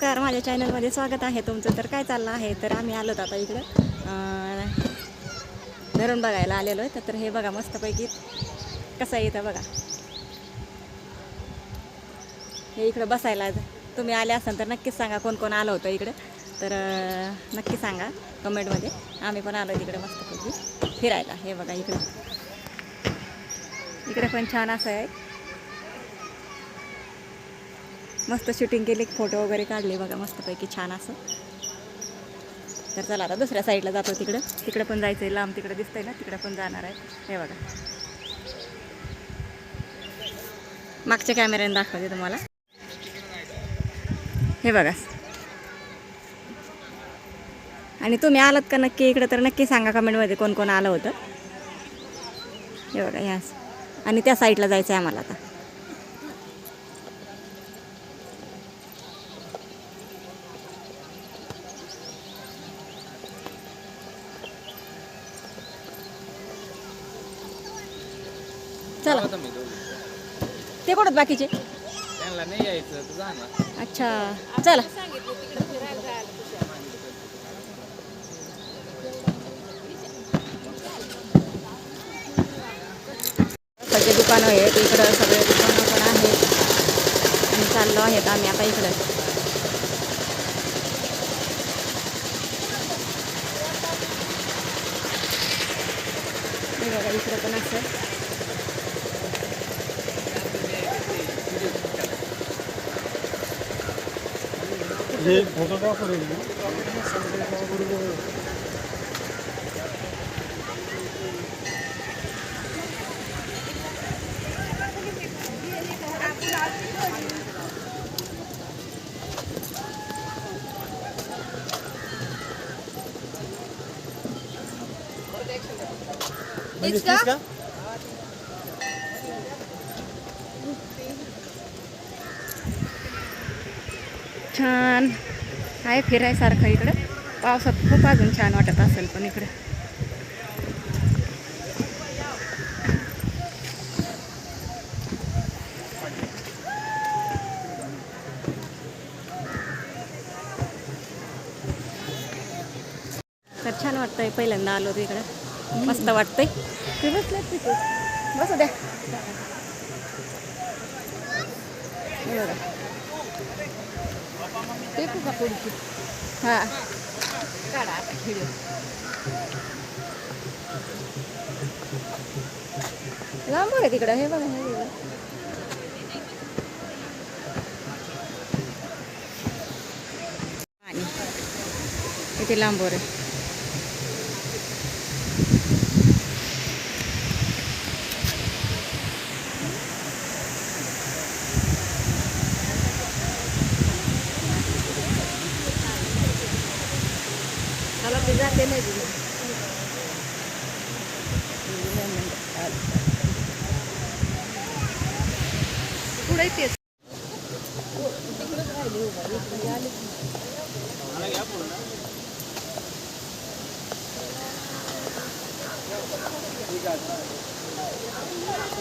नमस्कार माझ्या चॅनलमध्ये स्वागत आहे तुमचं. तर काय चाललं आहे? तर आम्ही आलो आता इकडं. धरून धरण बघायला आलेलो आहे. तर हे बघा मस्तपैकी कसं येतं बघा. हे इकडं बसायला तुम्ही आले असाल तर नक्कीच सांगा कोण कोण आलं होतं इकडं. तर नक्की सांगा कमेंटमध्ये. आम्ही पण आलो तिकडे मस्तपैकी फिरायला. हे बघा इकडं. इकडे पण छान असं आहे. मस्त शूटिंग केली फोटो वगैरे काढले बघा मस्तपैकी छान असं. तर चला आता दुसऱ्या साईडला जातो तिकडं. तिकडं पण जायचं आहे लांब तिकडं दिसतंय ना तिकडं पण जाणार आहे. हे बघा. मागच्या कॅमेऱ्याने दाखवते तुम्हाला. हे बघा. आणि तुम्ही आलात का नक्की इकडं तर नक्की सांगा कमेंटमध्ये कोण कोण आलं होतं. हे बघा ह्या आणि त्या साईडला जायचं आहे आम्हाला आता. चला. ते कोणत बाकीचे? त्यांना नाही यायचं तू जा ना. अच्छा. चला. सगळे दुकानं आहेत इकडं सगळे दुकानं पण आहेत. आणि चाललो आहेत आम्ही आता इकडं. हे बघा इकडं पण असं. हे फोटोग्राफर आहे का छान. आहे फिरायसारखं इकडं. पावसात खूप अजून छान वाटत असेल पण इकडं. तर छान वाटतंय पहिल्यांदा आलो होतो इकडं. मस्त वाटतंय. ते बसले तिथे. बसू द्या. बघा टेकू का पुढची? हां. काढा आता व्हिडिओ लांब आहे तिकडं हे बघा हे बघा. आणि इथे लांबवर आहे? नाही दिलं. पुढे तेच.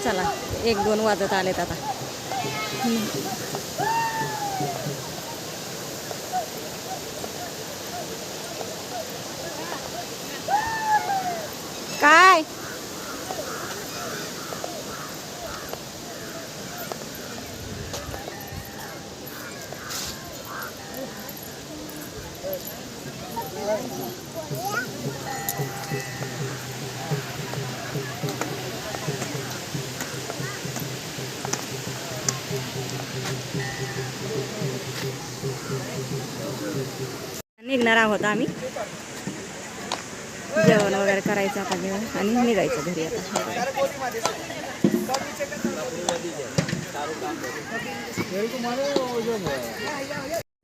चला एक दोन वाजत आलेत आता. निघणार आहोत आम्ही. जेवण वगैरे करायचं आता जेवण आणि निघायचं घरी आता.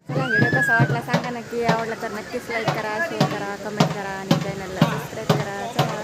चला व्हिडिओ कसा वाटला सांगा नक्की. आवडला तर नक्कीच लाईक करा शेअर करा कमेंट करा आणि चॅनलला सबस्क्राईब करा. चला